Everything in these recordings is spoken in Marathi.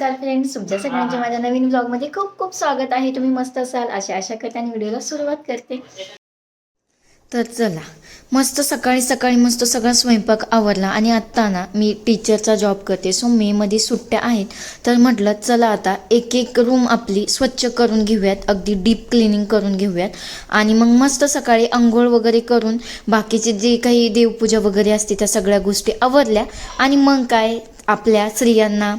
नमस्कार फ्रेंड्स तुमच्या सगळ्यांचे माझ्या नवीन ब्लॉगमध्ये खूप खूप स्वागत आहे. तुम्ही मस्त असाल. अशा आशा करते आणि व्हिडिओला सुरुवात करते. तर चला मस्त सकाळी सकाळी मस्त सगळा स्वयंपाक आवरला आणि आत्ता ना मी टीचरचा जॉब करते. सो मेमध्ये सुट्ट्या आहेत. तर म्हटलं चला आता एक एक रूम आपली स्वच्छ करून घेऊयात. अगदी डीप क्लिनिंग करून घेऊयात. आणि मग मस्त सकाळी आंघोळ वगैरे करून बाकीचे जे काही देवपूजा वगैरे असते त्या सगळ्या गोष्टी आवरल्या. आणि मग काय? आपल्या स्त्रियांना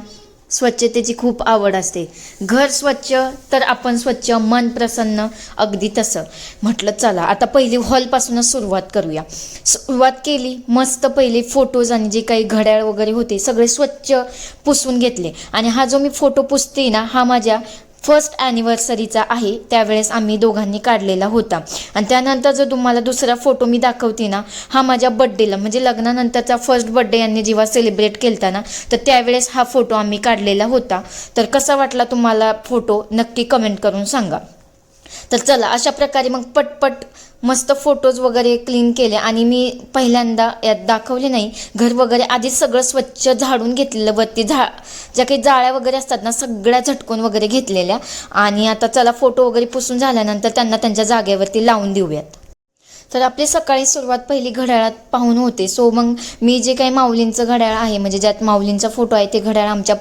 स्वच्छतेची खूप आवड असते. घर स्वच्छ तर आपण स्वच्छ मन प्रसन्न अगदी तसं. म्हटलं चला आता पहिली हॉलपासूनच सुरुवात करूया. सुरुवात केली मस्त पहिले फोटोज आणि जे काही घड्याळ वगैरे होते सगळे स्वच्छ पुसून घेतले. आणि हा जो मी फोटो पुसते ना हा माझ्या फर्स्ट ॲनिव्हर्सरीचा आहे त्यावेळेस आम्ही दोघांनी काढलेला होता. आणि त्यानंतर जो तुम्हाला दुसरा फोटो मी दाखवते ना हा माझ्या बड्डेला म्हणजे लग्नानंतरचा फर्स्ट बड्डे यांनी जेव्हा सेलिब्रेट केलता ना तर त्यावेळेस हा फोटो आम्ही काढलेला होता. तर कसा वाटला तुम्हाला फोटो नक्की कमेंट करून सांगा. तर चला अशा प्रकारे मग पटपट मस्त फोटोज वगैरे क्लीन केले आणि मी पहिल्यांदा यात दाखवले नाही. घर वगैरे आधीच सगळं स्वच्छ झाडून घेतलेलं वरती झा ज्या काही जाळ्या वगैरे असतात ना सगळ्या झटकून वगैरे घेतलेल्या. आणि आता चला फोटो वगैरे पुसून झाल्यानंतर त्यांना त्यांच्या जागेवरती लावून देऊयात. तर आपली सकाळी सुरुवात पहिली घड्याळात पाहून होते. सो मग मी जे काही माऊलींचं घड्याळ आहे म्हणजे ज्यात माऊलींचा फोटो आहे ते घड्याळ आमच्या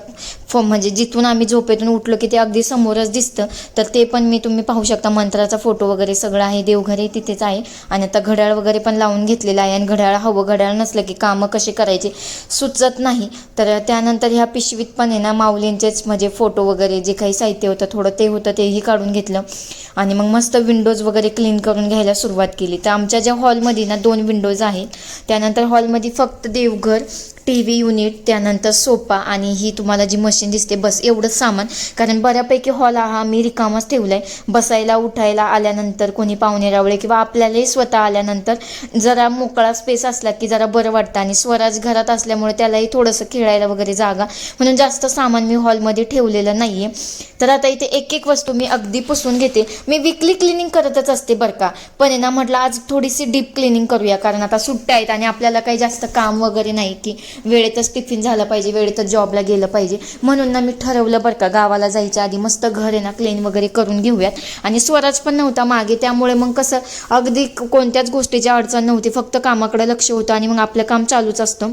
फ म्हणजे जिथून आम्ही झोपेतून उठलो की ते अगदी समोरच दिसतं. तर ते पण मी तुम्ही पाहू शकता. मंत्राचा फोटो वगैरे सगळं आहे देवघरही तिथेच आहे. आणि आता घड्याळ वगैरे पण लावून घेतलेलं आहे. आणि घड्याळ हवं घड्याळ नसलं की कामं कसे करायचे सुचत नाही. तर त्यानंतर ह्या पिशवीत पण आहे ना माऊलींचेच म्हणजे फोटो वगैरे जे काही साहित्य होतं थोडं ते होतं तेही काढून घेतलं. आणि मग मस्त विंडोज वगैरे क्लीन करून घ्यायला सुरुवात केली. तर आमच्या ज्या हॉलमध्ये ना दोन विंडोज आहेत त्यानंतर हॉलमध्ये फक्त देवघर टी व्ही युनिट त्यानंतर सोपा आणि ही तुम्हाला जी मशीन दिसते बस एवढंच सामान. कारण बऱ्यापैकी हॉल हा मी रिकामाच ठेवला आहे बसायला उठायला आल्यानंतर कोणी पाहुणे रावळे किंवा आपल्यालाही स्वतः आल्यानंतर जरा मोकळा स्पेस असला की जरा बरं वाटतं. आणि स्वराज घरात असल्यामुळे त्यालाही थोडंसं खेळायला वगैरे जागा. म्हणून जास्त सामान मी हॉलमध्ये ठेवलेलं नाही आहे तर आता इथे एक एक वस्तू मी अगदी पुसून घेते. मी विकली क्लिनिंग करतच असते बरं का. पण ना म्हटलं आज थोडीशी डीप क्लिनिंग करूया. कारण आता सुट्ट्या आहेत आणि आपल्याला काही जास्त काम वगैरे नाही की. वेळेतच टिफिन झालं पाहिजे वेळेतच जॉबला गेलं पाहिजे. म्हणून ना मी ठरवलं बरं का गावाला जायच्या आधी मस्त घर आहे ना क्लीन वगैरे करून घेऊयात. आणि स्वराज पण नव्हता मागे त्यामुळे मग कसं अगदी कोणत्याच गोष्टीची अडचण नव्हती. फक्त कामाकडे लक्ष होतं आणि मग आपलं काम चालूच असतं.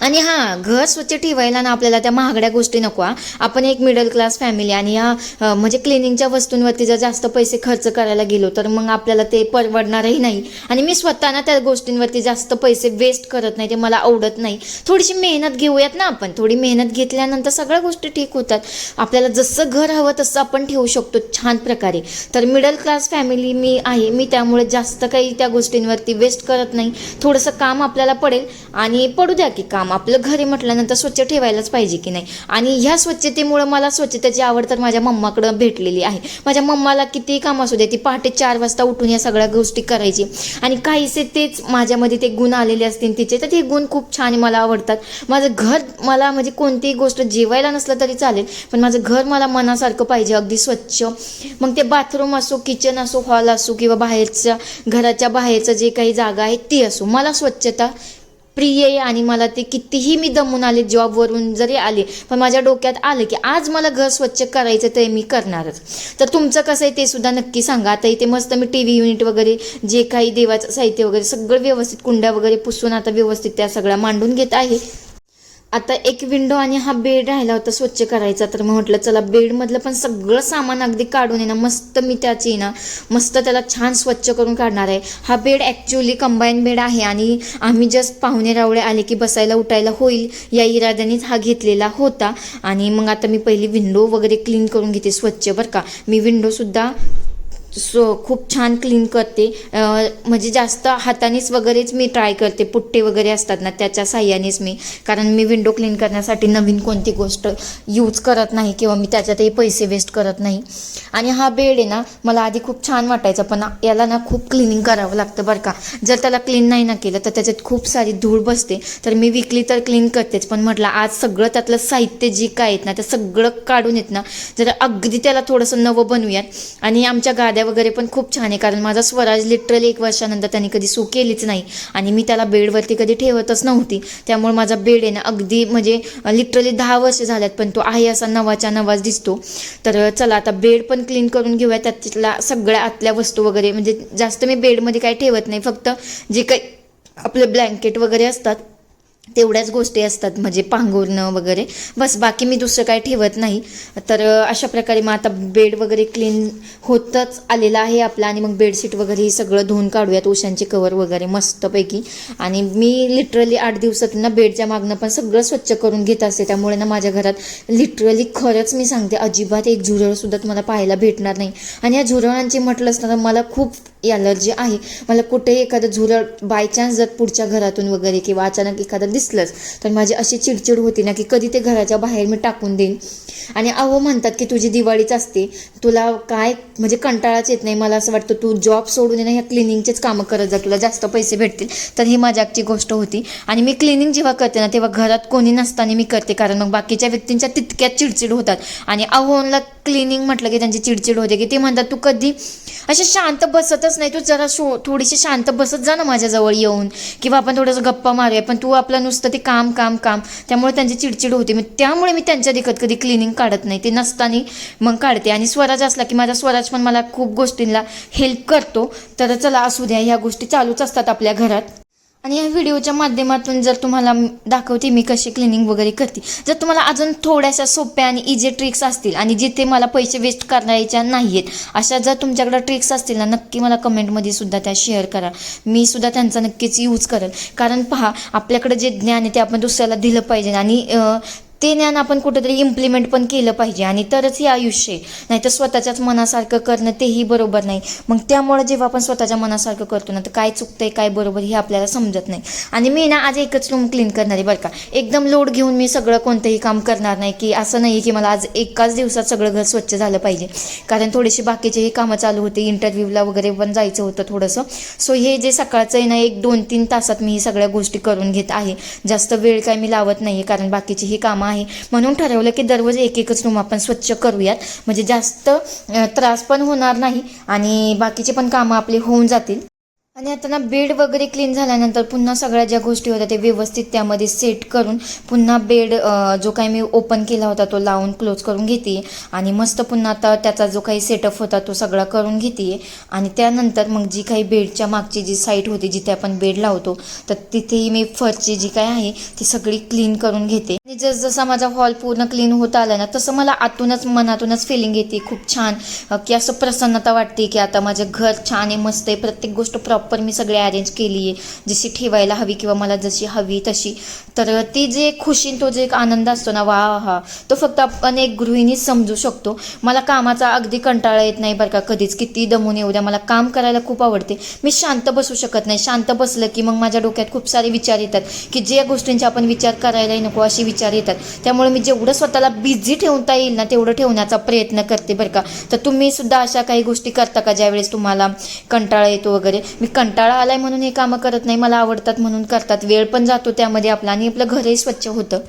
आणि हां घर स्वच्छ ठेवायला ना आपल्याला त्या महागड्या गोष्टी नको आपण एक मिडल क्लास फॅमिली आणि या म्हणजे क्लिनिंगच्या वस्तूंवरती जर जास्त पैसे खर्च करायला गेलो तर मग आपल्याला ते परवडणारही नाही. आणि मी स्वतः ना त्या गोष्टींवरती जास्त पैसे वेस्ट करत नाही ते मला आवडत नाही. थोडीशी मेहनत घेऊयात ना आपण. थोडी मेहनत घेतल्यानंतर सगळ्या गोष्टी ठीक होतात. आपल्याला जसं घर हवं तसं आपण ठेवू शकतो छान प्रकारे. तर मिडल क्लास फॅमिली मी आहे मी त्यामुळे जास्त काही त्या गोष्टींवरती वेस्ट करत नाही. थोडंसं काम आपल्याला पडेल आणि पडू द्या की. काम. आपलं घरी म्हटल्यानंतर स्वच्छ ठेवायलाच पाहिजे की नाही? आणि ह्या स्वच्छतेमुळं मला स्वच्छतेची आवड तर माझ्या मम्माकडं भेटलेली आहे. माझ्या मम्माला कितीही काम असू दे ती पहाटे चार वाजता उठून या सगळ्या गोष्टी करायची. आणि काहीसे तेच माझ्यामध्ये ते गुण आलेले असतील तिचे तर ते गुण खूप छान मला आवडतात. माझं घर मला म्हणजे कोणतीही गोष्ट जेवायला नसलं तरी चालेल पण माझं घर मला मनासारखं पाहिजे अगदी स्वच्छ. मग ते बाथरूम असो किचन असो हॉल असो किंवा बाहेरच्या घराच्या बाहेरचं जे काही जागा आहे ती असो. मला स्वच्छता प्रिय आहे आणि मला ते कितीही मी दमून आले जॉबवरून जरी आले पण माझ्या डोक्यात आलं की आज मला घर स्वच्छ करायचं ते मी करणारच. तर तुमचं कसं आहे ते सुद्धा नक्की सांगा. आता इथे मस्त मी टी व्ही युनिट वगैरे जे काही देवाचं साहित्य वगैरे सगळं व्यवस्थित कुंड्या वगैरे पुसून आता व्यवस्थित त्या सगळ्या मांडून घेत आहे. आता एक विंडो आणि हा बेड राहिला होता स्वच्छ करायचा. तर मग म्हटलं चला बेडमधलं पण सगळं सामान अगदी काढून येणार मस्त मी त्याची ना मस्त त्याला छान स्वच्छ करून काढणार आहे. हा बेड ॲक्च्युली कंबाईन बेड आहे आणि आम्ही जस्ट पाहुणे रावळे आले की बसायला उठायला होईल या इराद्यानेच हा घेतलेला होता. आणि मग आता मी पहिली विंडो वगैरे क्लीन करून घेते स्वच्छ बरं का. मी विंडोसुद्धा सो खूप छान क्लीन करते. म्हणजे जास्त हातानेच वगैरेच मी ट्राय करते. पुट्टे वगैरे असतात ना त्याच्या साह्यानेच मी. कारण मी विंडो क्लीन करण्यासाठी नवीन कोणती गोष्ट यूज करत नाही किंवा मी त्याच्यातही पैसे वेस्ट करत नाही. आणि हा बेड आहे ना मला आधी खूप छान वाटायचा पण याला ना खूप क्लिनिंग करावं लागतं बरं का. जर त्याला क्लीन नाही ना केलं तर त्याच्यात खूप सारी धूळ बसते. तर मी विकली तर क्लीन करतेच पण म्हटलं आज सगळं त्यातलं साहित्य जे काय आहेत ना ते सगळं काढून येत ना जर अगदी त्याला थोडंसं नवं बनवूयात. आणि आमच्या गाद्या साड्या वगैरे पण खूप छान आहे. कारण माझा स्वराज लिटरली एक वर्षानंतर त्यांनी कधी सू केलीच नाही. आणि मी त्याला बेडवरती कधी ठेवतच नव्हती. त्यामुळे माझा बेड आहे ना अगदी म्हणजे लिटरली दहा वर्ष झाल्यात पण तो आहे असा नवाच्या नवाच दिसतो. तर चला आता बेड पण क्लीन करून घेऊया. त्यातला सगळ्या आतल्या वस्तू वगैरे म्हणजे जास्त मी बेडमध्ये काही ठेवत नाही. फक्त जे काही आपले ब्लँकेट वगैरे असतात तेवढ्याच गोष्टी असतात म्हणजे पांघुरणं वगैरे. बस बाकी मी दुसरं काय ठेवत नाही. तर अशा प्रकारे मग आता बेड वगैरे क्लीन होतच आलेला आहे आपला आणि मग बेडशीट वगैरे हे सगळं धुवून काढूयात उशांचे कवर वगैरे मस्तपैकी. आणि मी लिटरली आठ दिवसात ना बेडच्या मागणं पण सगळं स्वच्छ करून घेत असते. त्यामुळे ना माझ्या घरात लिटरली खरंच मी सांगते अजिबात एक झुरळसुद्धा तुम्हाला पाहायला भेटणार नाही. आणि या झुरळांची म्हटलं ना तर मला खूप ॲलर्जी आहे. मला कुठेही एखादं झुरळ बाय चान्स जर पुढच्या घरातून वगैरे किंवा अचानक एखादं दिसलंच तर माझी अशी चिडचिड होती ना की कधी ते घराच्या बाहेर मी टाकून देईन. आणि अहो म्हणतात की तुझी दिवाळीच असते. तुला काय म्हणजे कंटाळाच येत नाही. मला असं वाटतं तू जॉब सोडून आहे ना ह्या क्लिनिंगचेच कामं करत जा. तुला जास्त पैसे भेटतील. तर ही माझ्याची गोष्ट होती. आणि मी क्लिनिंग जेव्हा करते ना तेव्हा घरात कोणी नसताना मी करते. कारण मग बाकीच्या व्यक्तींच्या तितक्यात चिडचिड होतात. आणि अहोनला क्लिनिंग म्हटलं की त्यांची चिडचिड होते की ते म्हणतात तू कधी असे शांत बसतच नाही तू जरा शो थोडीशी शांत बसत जा ना माझ्याजवळ येऊन. किंवा आपण थोडंसं गप्पा मारूया पण तू आपलं नुसतं ते काम काम काम. त्यामुळे त्यांची चिडचिड होते. मग त्यामुळे मी त्यांच्या देखत कधी क्लिनिंग काढत नाही. ते नसताना मग काढते. आणि स्वराज असला की माझा स्वराज पण मला खूप गोष्टींना हेल्प करतो. तर चला असू द्या ह्या गोष्टी चालूच असतात आपल्या घरात. आणि या व्हिडिओच्या माध्यमातून जर तुम्हाला दाखवते मी कशी क्लिनिंग वगैरे करते. जर तुम्हाला अजून थोड्याशा सोप्या आणि इझी ट्रिक्स असतील आणि जिथे मला पैसे वेस्ट करायच्या नाही आहेत अशा जर तुमच्याकडे ट्रिक्स असतील ना नक्की मला कमेंटमध्ये सुद्धा त्या शेअर करा. मी सुद्धा त्यांचा नक्कीच यूज करेल. कारण पहा आपल्याकडे जे ज्ञान आहे ते आपण दुसऱ्याला दिलं पाहिजे आणि ते ज्ञान आपण कुठेतरी इम्प्लिमेंट पण केलं पाहिजे. आणि तरच हे आयुष्य आहे. नाहीतर स्वतःच्याच मनासारखं करणं तेही बरोबर नाही. मग त्यामुळे जेव्हा आपण स्वतःच्या मनासारखं करतो ना तर काय चुकतंय काय बरोबर हे आपल्याला समजत नाही. आणि मी ना आज एकच रूम क्लीन करणार आहे बरं का. एकदम लोड घेऊन मी सगळं कोणतंही काम करणार नाही की असं नाही की मला आज एकाच दिवसात सगळं घर स्वच्छ झालं पाहिजे. कारण थोडीशी बाकीचेही कामं चालू होते. इंटरव्ह्यूला वगैरे पण जायचं होतं थोडंसं. सो हे जे सकाळचं आहे ना एक दोन तीन तासात मी ही सगळ्या गोष्टी करून घेत आहे. जास्त वेळ काय मी लावत नाही कारण बाकीची ही कामं आहे. म्हणून ठरवलं की दररोज एक एकच रूम आपण स्वच्छ करूयात. म्हणजे जास्त त्रास पण होणार नाही आणि बाकीचे पण कामं आपली होऊन जातील. आणि आता ना बेड वगैरे क्लीन झाल्यानंतर पुन्हा सगळ्या ज्या गोष्टी होत्या ते व्यवस्थित त्यामध्ये सेट करून पुन्हा बेड जो काही मी ओपन केला होता तो लावून क्लोज करून घेते. आणि मस्त पुन्हा आता त्याचा जो काही सेटअप होता तो सगळा करून घेते. आणि त्यानंतर मग जी काही बेडच्या मागची जी साईट होती जिथे आपण बेड लावतो तर तिथेही मी फरची जी काय आहे ती सगळी क्लीन करून घेते. आणि जसजसा माझा हॉल पूर्ण क्लीन होत आला ना तसं मला आतूनच मनातूनच फिलिंग येते. खूप छान की असं प्रसन्नता वाटते की आता माझं घर छान आहे मस्त आहे प्रत्येक गोष्ट प्रॉपर मी सगळी अरेंज केली आहे. जशी ठेवायला हवी किंवा मला जशी हवी तशी. तर ती जे खुशी तो जे एक आनंद असतो ना वा हा. तो फक्त आपण एक गृहिणीच समजू शकतो. मला कामाचा अगदी कंटाळा येत नाही बरं का कधीच. किती दमून येऊ द्या. मला काम करायला खूप आवडते. मी शांत बसू शकत नाही. शांत बसलं की मग माझ्या डोक्यात खूप सारे विचार येतात की जे गोष्टींचे आपण विचार करायलाही नको असे विचार येतात. त्यामुळे मी जेवढं स्वतःला बिझी ठेवता येईल ना तेवढं ठेवण्याचा प्रयत्न करते बरं का. तर तुम्ही सुद्धा अशा काही गोष्टी करता का ज्यावेळेस तुम्हाला कंटाळा येतो वगैरे? मी कंटाळा आलाय म्हणून हे कामं करत नाही मला आवडतात म्हणून करतात. वेळ पण जातो त्यामध्ये आपला आणि आपलं घरही स्वच्छ होतं.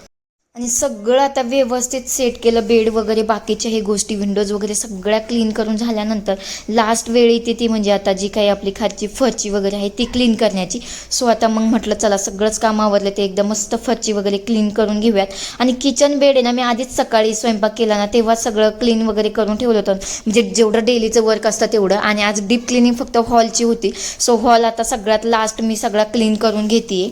आणि सगळं आता व्यवस्थित सेट केलं बेड वगैरे बाकीच्या हे गोष्टी विंडोज वगैरे सगळ्या क्लीन करून झाल्यानंतर लास्ट वेळ येते ती म्हणजे आता जी काही आपली खालची फरची वगैरे आहे ती क्लीन करण्याची. सो आता मग म्हटलं चला सगळंच काम आवरलं ते एकदम मस्त फरची वगैरे क्लीन करून घेऊयात. आणि किचन बेड आहे ना मी आधीच सकाळी स्वयंपाक केला ना तेव्हा सगळं क्लीन वगैरे करून ठेवलं होतं. म्हणजे जेवढं डेलीचं वर्क असतं तेवढं. आणि आज डीप क्लिनिंग फक्त हॉलची होती. सो हॉल आता सगळ्यात लास्ट मी सगळा क्लीन करून घेते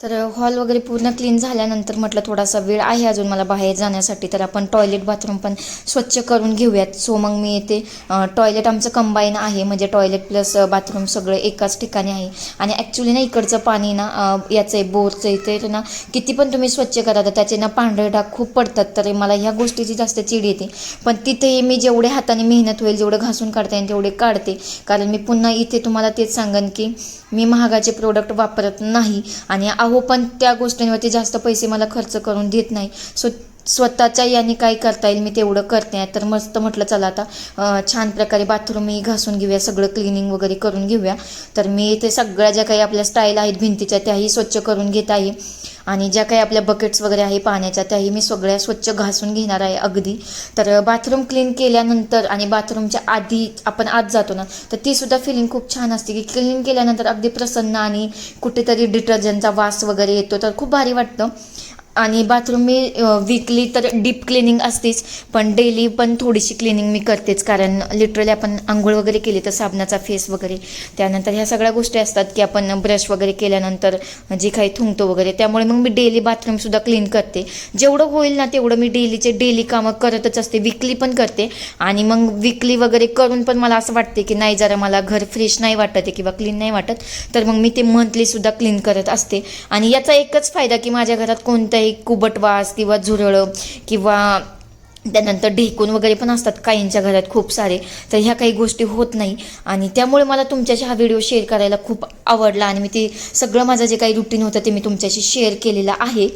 तर हॉल वगैरे पूर्ण क्लीन झाल्यानंतर म्हटलं थोडासा वेळ आहे अजून मला बाहेर जाण्यासाठी तर आपण टॉयलेट बाथरूम पण स्वच्छ करून घेऊयात. सो मग मी येते टॉयलेट आमचं कंबाईन आहे. म्हणजे टॉयलेट प्लस बाथरूम सगळं एकाच ठिकाणी आहे. आणि ॲक्च्युली ना इकडचं पाणी ना याचं आहे बोरचं इथे ना किती पण तुम्ही स्वच्छ करा तर त्याचे ना पांढरे डाग खूप पडतात. तर मला ह्या गोष्टीची जास्त चीड येते. पण तिथेही मी जेवढे हाताने मेहनत होईल जेवढं घासून काढता येईल तेवढे काढते. कारण मी पुन्हा इथे तुम्हाला तेच सांगेन की मी महागाचे प्रोडक्ट वापरत नाही. आणि अहो पण त्या गोष्टींवरती जास्त पैसे मला खर्च करून देत नाही. सो स्वतःच्या याने काय करता येईल मी तेवढं करते आहे. तर मस्त म्हटलं चला आता छान प्रकारे बाथरूमही घासून घेऊया सगळं क्लिनिंग वगैरे करून घेऊया. तर मी ते सगळ्या ज्या काही आपल्या स्टाईल आहेत भिंतीच्या त्याही स्वच्छ करून घेत आहे. आणि ज्या काही आपल्या बकेट्स वगैरे आहे पाण्याच्या त्याही मी सगळ्या स्वच्छ घासून घेणार आहे अगदी. तर बाथरूम क्लीन केल्यानंतर आणि बाथरूमच्या आधी आपण आत जातो ना तर ती सुद्धा फिलिंग खूप छान असते की क्लीन केल्यानंतर अगदी प्रसन्न आणि कुठेतरी डिटर्जंटचा वास वगैरे येतो तर खूप भारी वाटतं. आणि बाथरूम मी वीकली तर डीप क्लिनिंग असतेच पण डेली पण थोडीशी क्लिनिंग मी करतेच. कारण लिटरली आपण आंघोळ वगैरे केली तर साबणाचा फेस वगैरे. त्यानंतर ह्या सगळ्या गोष्टी असतात की आपण ब्रश वगैरे केल्यानंतर जे काही थुंकतो वगैरे त्यामुळे मग मी डेली बाथरूमसुद्धा क्लीन करते. जेवढं होईल ना तेवढं मी डेलीचे डेली कामं करतच असते. विकली पण करते. आणि मग विकली वगैरे करून पण मला असं वाटते की नाही जरा मला घर फ्रेश नाही वाटत आहे किंवा क्लीन नाही वाटत तर मग मी ते मंथलीसुद्धा क्लीन करत असते. आणि याचा एकच फायदा की माझ्या घरात कोणताही कुबट वास किंवा झुरळं किंवा त्यानंतर ढेकून वगैरे पण असतात काहींच्या घरात खूप सारे. तर ह्या काही गोष्टी होत नाही. आणि त्यामुळे मला तुमच्याशी हा व्हिडिओ शेअर करायला खूप आवडला आणि मी ते सगळं माझं जे काही रुटीन होतं ते मी तुमच्याशी शेअर केलेलं आहे.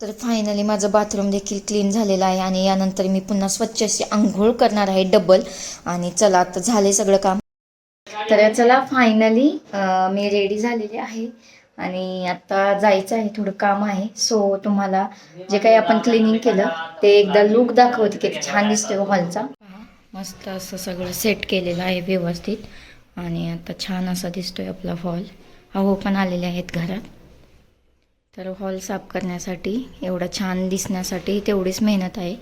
तर फायनली माझं बाथरूम देखील क्लीन झालेलं आहे आणि यानंतर मी पुन्हा स्वच्छ अशी आंघोळ करणार आहे डबल आणि चला आता झाले सगळं काम. तर चला फायनली मी रेडी झालेली आहे. आणि आता जायचं आहे थोडं काम आहे. सो तुम्हाला जे काही आपण क्लिनिंग केलं ते एकदा लुक दाखवते की छान दिसतोय हॉलचा मस्त असं सगळं सेट केलेलं आहे व्यवस्थित. आणि आता छान असा दिसतोय आपला हॉल अहो पण आलेले आहेत घरात. तर हॉल साफ करण्यासाठी एवढा छान दिसण्यासाठी तेवढीच मेहनत आहे.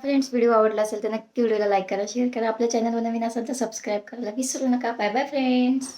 फ्रेंड्स व्हिडिओ आवडला असेल तर नक्की व्हिडिओला लाईक करा शेअर करा. आपल्या चॅनलवर नवीन असेल तर सबस्क्राईब करायला विसरू नका. Bye bye friends